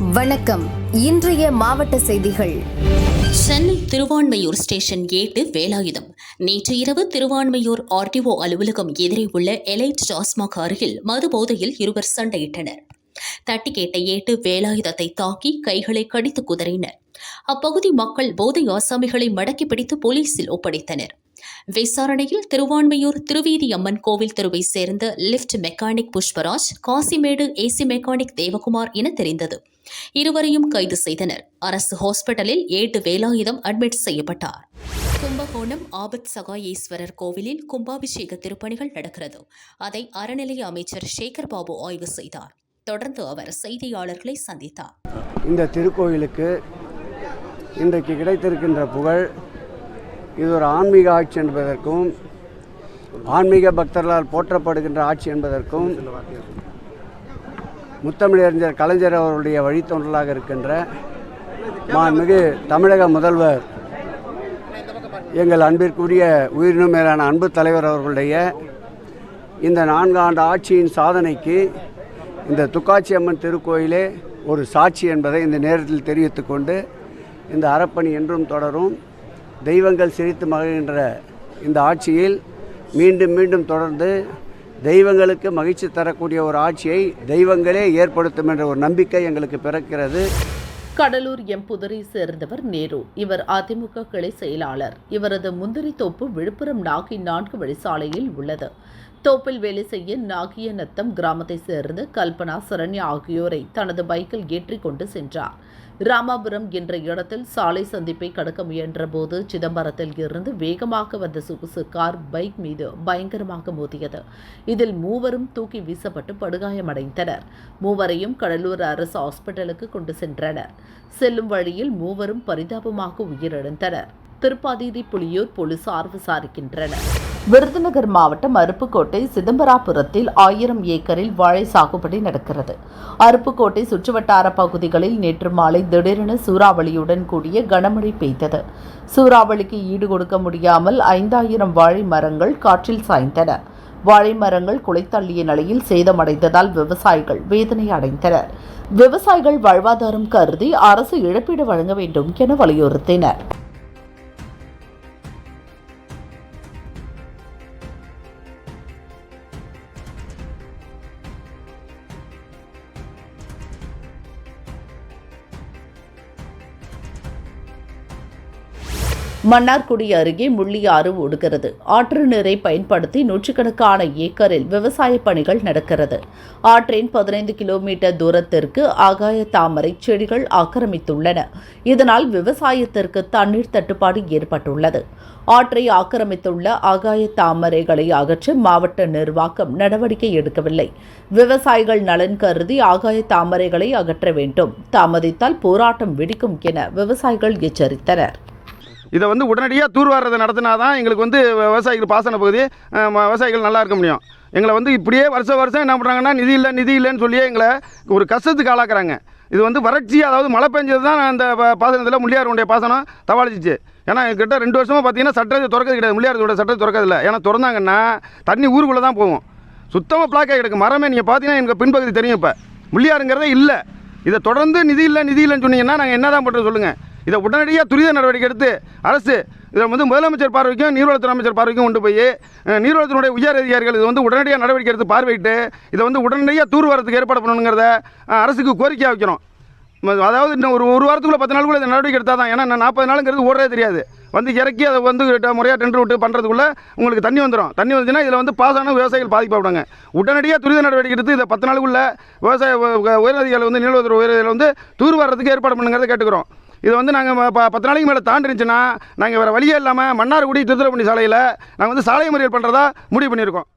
வணக்கம். இன்றைய மாவட்ட செய்திகள். சென்னை திருவான்மையூர் ஸ்டேஷன் ஏட்டு வேலாயுதம். நேற்று இரவு திருவான்மையூர் ஆர்டிஓ அலுவலகம் எதிரே உள்ள எலைட் டாஸ்மாக் அருகில் மது போதையில் இருவர் சண்டையிட்டனர். தட்டி கேட்ட ஏட்டு வேலாயுதத்தை தாக்கி கைகளை கடித்து குதறினர். அப்பகுதி மக்கள் போதை ஆசாமிகளை மடக்கி பிடித்து போலீசில் ஒப்படைத்தனர். விசாரணையில் திருவான்மையூர் திருவீதி அம்மன் கோவில் தெருவை சேர்ந்த lift mechanic Pushparaj Kasimedu AC mechanic Devakumar என தெரிந்தது. இருவரையும் கைது செய்தனர். அரசு ஹாஸ்பிட்டலில் ஏட்டு வேலாயுதம் அட்மிட் செய்யப்பட்டார். கும்பகோணம் ஆபத் சகாயேஸ்வரர் கோவிலில் கும்பாபிஷேக திருப்பணிகள் நடக்கிறது. அதை அறநிலைய அமைச்சர் சேகர் பாபு ஆய்வு செய்தார். தொடர்ந்து அவர் செய்தியாளர்களை சந்தித்தார். இந்த திருக்கோயிலுக்கு இன்றைக்கு கிடைத்திருக்கின்ற புகழ் இது ஒரு ஆன்மீக ஆட்சி என்பதற்கும் ஆன்மீக பக்தர்களால் போற்றப்படுகின்ற ஆட்சி என்பதற்கும் முத்தமிழறிஞர் கலைஞர் அவருடைய வழித்தொன்றலாக இருக்கின்ற மாண்புமிகு தமிழக முதல்வர் எங்கள் அன்பிற்குரிய உயிரினும் மேலான அன்பு தலைவர் அவர்களுடைய இந்த நான்காண்டு ஆட்சியின் சாதனைக்கு இந்த துக்காட்சி அம்மன் திருக்கோயிலே ஒரு சாட்சி என்பதை இந்த நேரத்தில் தெரிவித்துக்கொண்டு இந்த அறப்பணி என்றும் தொடரும். தெய்வங்கள் சிரித்து மகிழ்கின்ற இந்த ஆட்சியில் மீண்டும் மீண்டும் தொடர்ந்து தெய்வங்களுக்கு மகிழ்ச்சி தரக்கூடிய ஒரு ஆட்சியை தெய்வங்களே ஏற்படுத்தும் என்ற ஒரு நம்பிக்கை எங்களுக்கு பிறக்கிறது. கடலூர் எம்புதரை சேர்ந்தவர் நேரு. இவர் அதிமுக கிளை செயலாளர். இவரது முந்திரி தோப்பு விழுப்புரம் நாகை நான்கு வழிசாலையில் உள்ளது. தோப்பில் வேலை செய்ய நாகிய நத்தம் கிராமத்தை சேர்ந்த கல்பனா சரண்யா ஆகியோரை தனது பைக்கில் ஏற்றிக் கொண்டு சென்றார். ராமாபுரம் என்ற இடத்தில் சாலை சந்திப்பை கடக்க முயன்றபோது சிதம்பரத்தில் இருந்து வேகமாக வந்த சொகுசு கார் பைக் மீது பயங்கரமாக மோதியது. இதில் மூவரும் தூக்கி வீசப்பட்டு படுகாயமடைந்தனர். மூவரையும் கடலூர் அரசு ஹாஸ்பிட்டலுக்கு கொண்டு சென்றனர். செல்லும் வழியில் மூவரும் பரிதாபமாக உயிரிழந்தனர். திருப்பாதிரி புலியூர் போலீசார் விசாரிக்கின்றனர். விருதுநகர் மாவட்டம் அருப்புக்கோட்டை சிதம்பராபுரத்தில் ஆயிரம் ஏக்கரில் வாழை சாகுபடி நடக்கிறது. அருப்புக்கோட்டை சுற்றுவட்டார பகுதிகளில் நேற்று மாலை திடீரென சூறாவளியுடன் கூடிய கனமழை பெய்தது. சூறாவளிக்கு ஈடு கொடுக்க முடியாமல் ஐந்தாயிரம் வாழை மரங்கள் காற்றில் சாய்ந்தன. வாழை மரங்கள் குலைத்தள்ளிய நிலையில் சேதமடைந்ததால் விவசாயிகள் வேதனை அடைந்தனர். விவசாயிகள் வாழ்வாதாரம் கருதி அரசு இழப்பீடு வழங்க வேண்டும் என வலியுறுத்தினர். மன்னார்குடி அருகே முள்ளியாறு ஓடுகிறது ஆற்று நீரை பயன்படுத்தி நூற்றுக்கணக்கான ஏக்கரில் விவசாய பணிகள் நடக்கிறது. ஆற்றின் பதினைந்து கிலோமீட்டர் தூரத்திற்கு ஆகாய தாமரை செடிகள் ஆக்கிரமித்துள்ளன. இதனால் விவசாயத்திற்கு தண்ணீர் தட்டுப்பாடு ஏற்பட்டுள்ளது. ஆற்றை ஆக்கிரமித்துள்ள ஆகாய தாமரைகளை அகற்ற மாவட்ட நிர்வாகம் நடவடிக்கை எடுக்கவில்லை. விவசாயிகள் நலன் கருதி ஆகாய தாமரைகளை அகற்ற வேண்டும். தாமதித்தால் போராட்டம் வெடிக்கும் என விவசாயிகள் எச்சரித்தனர். இதை வந்து உடனடியாக தூர்வாரத்தை நடத்தினா தான் எங்களுக்கு வந்து விவசாயிகள் பாசன பகுதி விவசாயிகள் நல்லா இருக்க முடியும். எங்களை வந்து இப்படியே வருஷம் வருஷம் என்ன பண்ணுறாங்கன்னா நிதி இல்லை நிதி இல்லைன்னு சொல்லியே எங்களை ஒரு கஷ்டத்துக்கு ஆளாக்குறாங்க. இது வந்து வறட்சி அதாவது மழை பெஞ்சது தான் அந்த பாசனத்தில் முள்ளியாருடைய பாசனம் தவாளிச்சிச்சு ஏன்னா எங்கிட்ட ரெண்டு வருஷமாக பார்த்தீங்கன்னா சட்டத்தை திறக்கிறது கிடையாது. முள்ளியாரத்தோட சட்டத்தை திறக்கிறதில்ல. ஏன்னா திறந்தாங்கன்னா தண்ணி ஊருக்குள்ளே தான் போகும் சுத்தமாக பிளாக்காக கிடக்கு. மரமே நீங்கள் பார்த்தீங்கன்னா எனக்கு பின்பகுதி தெரியும் இப்போ. முள்ளியாருங்கிறதே இல்லை. இதை தொடர்ந்து நிதி இல்லை நிதி இல்லைன்னு சொன்னீங்கன்னா நாங்கள் என்ன தான் பண்ணுறது சொல்லுங்கள் இதை உடனடியாக துரித நடவடிக்கை எடுத்து அரசு இதை வந்து முதலமைச்சர் பார்வைக்கும் நீர்வளத்துறை அமைச்சர் பார்வைக்கும் கொண்டு போய் நீர்வளத்தினுடைய உயர் அதிகாரிகள் இது வந்து உடனடியாக நடவடிக்கை எடுத்து பார்வையிட்டு இதை வந்து உடனடியாக தூர்வாரத்துக்கு ஏற்பாடு பண்ணணுங்கிறத அரசுக்கு கோரிக்கையாக வைக்கிறோம் அதாவது இன்னும் ஒரு ஒரு வாரத்துக்குள்ள பத்து நாளுக்குள்ளே இந்த நடவடிக்கை எடுத்தால் தான் ஏன்னா நாற்பது நாளுங்கிறது ஓடுறதே தெரியாது. வந்து இறக்கி அதை வந்து முறையாக டெண்டர் விட்டு பண்ணுறதுக்குள்ள உங்களுக்கு தண்ணி வந்துடும் தண்ணி வந்துச்சுன்னா இதில் வந்து பாசான விவசாயிகள் பாதிக்கப்படுவாங்க. உடனடியாக துரித நடவடிக்கை எடுத்து இதை பத்து நாளுக்குள்ளே விவசாய உயரதிகாரிகள் வந்து நீலவத்துறை உயரதிகளை வந்து தூர்வாரத்துக்கு ஏற்பாடு பண்ணுங்கிறத கேட்டுக்கிறோம். இதை வந்து நாங்கள் ப பத்து நாளைக்கு மேலே தாண்டிருந்துச்சுன்னா நாங்கள் வேறு வழியே இல்லாமல் மன்னார்குடி திருத்துறைப்பள்ளி சாலையில் நாங்கள் வந்து சாலை மறியல் பண்ணுறதா முடிவு பண்ணியிருக்கோம்.